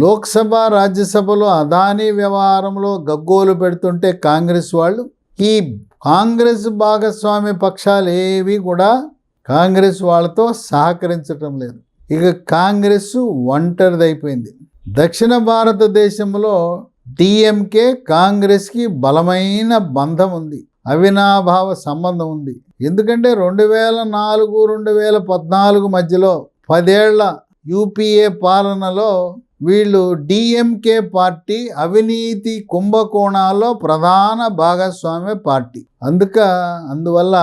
లోక్సభ రాజ్యసభలో అదానీ వ్యవహారంలో గగ్గోలు పెడుతుంటే కాంగ్రెస్ వాళ్ళు ఈ కాంగ్రెస్ భాగస్వామ్య పక్షాలు ఏవి కూడా కాంగ్రెస్ వాళ్ళతో సహకరించటం లేదు. ఇక కాంగ్రెస్ ఒంటరిదైపోయింది. దక్షిణ భారతదేశంలో డిఎంకే కాంగ్రెస్కి బలమైన బంధం ఉంది. అవినాభావ సంబంధం ఉంది. ఎందుకంటే రెండు వేల నాలుగు రెండు వేల పద్నాలుగు మధ్యలో పదేళ్ళ యూపీఏ పాలనలో వీళ్ళు డిఎంకే పార్టీ అవినీతి కుంభకోణాల్లో ప్రధాన భాగస్వామ్య పార్టీ. అందుక అందువల్ల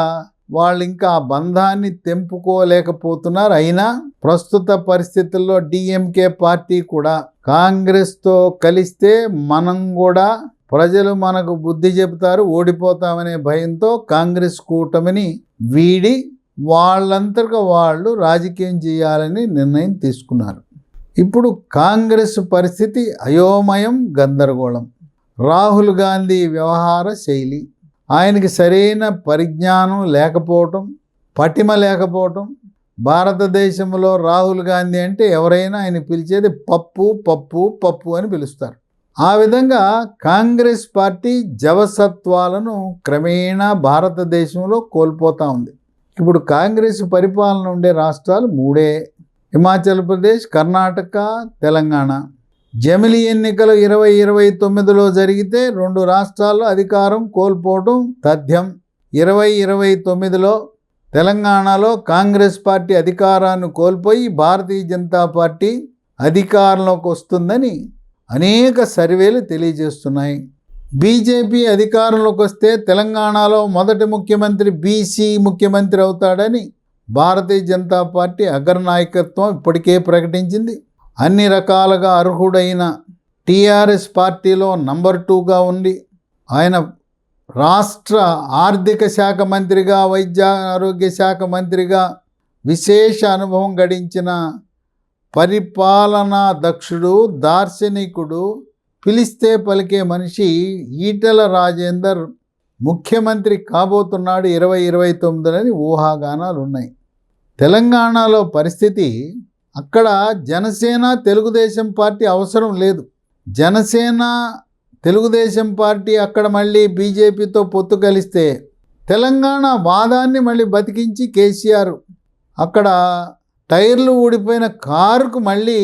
వాళ్ళు ఇంకా ఆ బంధాన్ని తెంపుకోలేకపోతున్నారు. అయినా ప్రస్తుత పరిస్థితుల్లో డిఎంకే పార్టీ కూడా కాంగ్రెస్తో కలిస్తే మనం కూడా ప్రజలు మనకు బుద్ధి చెబుతారు ఓడిపోతామనే భయంతో కాంగ్రెస్ కూటమిని వీడి వాళ్ళంతగా వాళ్ళు రాజకీయం చేయాలని నిర్ణయం తీసుకున్నారు. ఇప్పుడు కాంగ్రెస్ పరిస్థితి అయోమయం గందరగోళం. రాహుల్ గాంధీ వ్యవహార శైలి ఆయనకి సరైన పరిజ్ఞానం లేకపోవటం పటిమ లేకపోవటం. భారతదేశంలో రాహుల్ గాంధీ అంటే ఎవరైనా ఆయన పిలిచేది పప్పు పప్పు పప్పు అని పిలుస్తారు. ఆ విధంగా కాంగ్రెస్ పార్టీ జవసత్వాలను క్రమేణా భారతదేశంలో కోల్పోతూ ఉంది. ఇప్పుడు కాంగ్రెస్ పరిపాలన ఉండే రాష్ట్రాలు మూడే. హిమాచల్ ప్రదేశ్ కర్ణాటక తెలంగాణ. జమిలి ఎన్నికలు ఇరవై ఇరవై తొమ్మిదిలో జరిగితే రెండు రాష్ట్రాల్లో అధికారం కోల్పోవడం తథ్యం. ఇరవై ఇరవై తొమ్మిదిలో తెలంగాణలో కాంగ్రెస్ పార్టీ అధికారాన్ని కోల్పోయి భారతీయ జనతా పార్టీ అధికారంలోకి వస్తుందని అనేక సర్వేలు తెలియజేస్తున్నాయి. బీజేపీ అధికారంలోకి వస్తే తెలంగాణలో మొదటి ముఖ్యమంత్రి బీసీ ముఖ్యమంత్రి అవుతాడని భారతీయ జనతా పార్టీ అగ్రనాయకత్వం ఇప్పటికే ప్రకటించింది. అన్ని రకాలుగా అర్హుడైన టీఆర్ఎస్ పార్టీలో నంబర్ టూగా ఉండి ఆయన రాష్ట్ర ఆర్థిక శాఖ మంత్రిగా వైద్య ఆరోగ్య శాఖ మంత్రిగా విశేష అనుభవం గడించిన పరిపాలనా దక్షుడు దార్శనికుడు పిలిస్తే పలికే మనిషి ఈటెల రాజేందర్ ముఖ్యమంత్రి కాబోతున్నాడు ఇరవై ఇరవై తొమ్మిదిలని ఊహాగానాలు ఉన్నాయి. తెలంగాణలో పరిస్థితి అక్కడ జనసేన తెలుగుదేశం పార్టీ అవసరం లేదు. జనసేన తెలుగుదేశం పార్టీ అక్కడ మళ్ళీ బీజేపీతో పొత్తు కలిస్తే తెలంగాణ వాదాన్ని మళ్ళీ బతికించి కేసీఆర్ అక్కడ టైర్లు ఊడిపోయిన కారుకు మళ్ళీ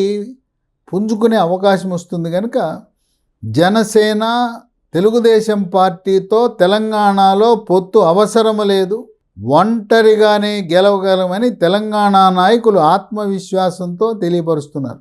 పుంజుకునే అవకాశం వస్తుంది కనుక జనసేన తెలుగుదేశం పార్టీతో తెలంగాణలో పొత్తు అవసరం లేదు. ఒంటరిగానే గెలవగలమని తెలంగాణ నాయకులు ఆత్మవిశ్వాసంతో తెలియపరుస్తున్నారు.